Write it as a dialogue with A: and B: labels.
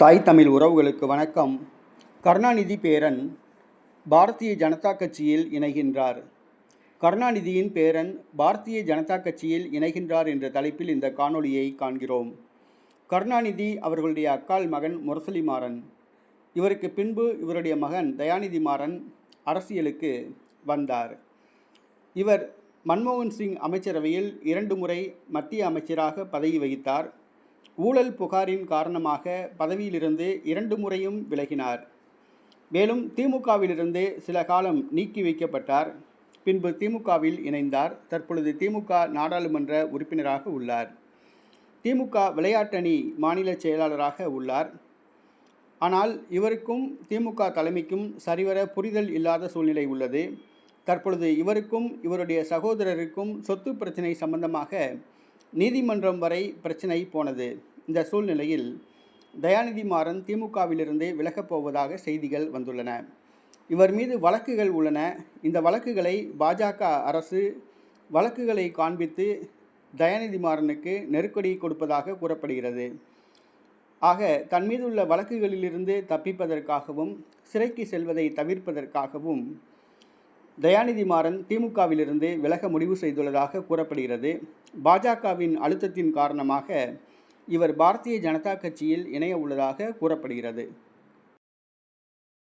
A: தாய் தமிழ் உறவுகளுக்கு வணக்கம். கருணாநிதி பேரன் பாரதிய ஜனதா கட்சியில் இணைகின்றார். கருணாநிதியின் பேரன் பாரதிய ஜனதா கட்சியில் இணைகின்றார் என்ற தலைப்பில் இந்த காணொளியை காண்கிறோம். கருணாநிதி அவர்களுடைய அக்காள் மகன் முரசலி மாறன். இவருக்கு பின்பு இவருடைய மகன் தயாநிதி மாறன் அரசியலுக்கு வந்தார். இவர் மன்மோகன் சிங் அமைச்சரவையில் இரண்டு முறை மத்திய அமைச்சராக பதவி வகித்தார். ஊழல் புகாரின் காரணமாக பதவியிலிருந்து இரண்டு முறையும் விலகினார். மேலும் திமுகவிலிருந்து சில காலம் நீக்கி வைக்கப்பட்டார். பின்பு திமுகவில் இணைந்தார். தற்பொழுது திமுக நாடாளுமன்ற உறுப்பினராக உள்ளார். திமுக விளையாட்டணி மாநில செயலாளராக உள்ளார். ஆனால் இவருக்கும் திமுக தலைமைக்கும் சரிவர புரிதல் இல்லாத சூழ்நிலை உள்ளது. தற்பொழுது இவருக்கும் இவருடைய சகோதரருக்கும் சொத்து பிரச்சினை சம்பந்தமாக நீதிமன்றம் வரை பிரச்சனை போனது. இந்த சூழ்நிலையில் தயாநிதி மாறன் திமுகவிலிருந்து விலகப் போவதாக செய்திகள் வந்துள்ளன. இவர் மீது வழக்குகள் உள்ளன. இந்த வழக்குகளை பாஜக அரசு வழக்குகளை காண்பித்து தயாநிதி மாறனுக்கு நெருக்கடி கொடுப்பதாக கூறப்படுகிறது. ஆக தன் மீது உள்ள வழக்குகளிலிருந்து தப்பிப்பதற்காகவும் சிறைக்கு செல்வதை தவிர்ப்பதற்காகவும் தயாநிதி மாறன் திமுகவிலிருந்து விலக முடிவு செய்துள்ளதாக கூறப்படுகிறது. பாஜகவின் அழுத்தத்தின் காரணமாக இவர் பாரதிய ஜனதா கட்சியில் இணைய உள்ளதாக கூறப்படுகிறது.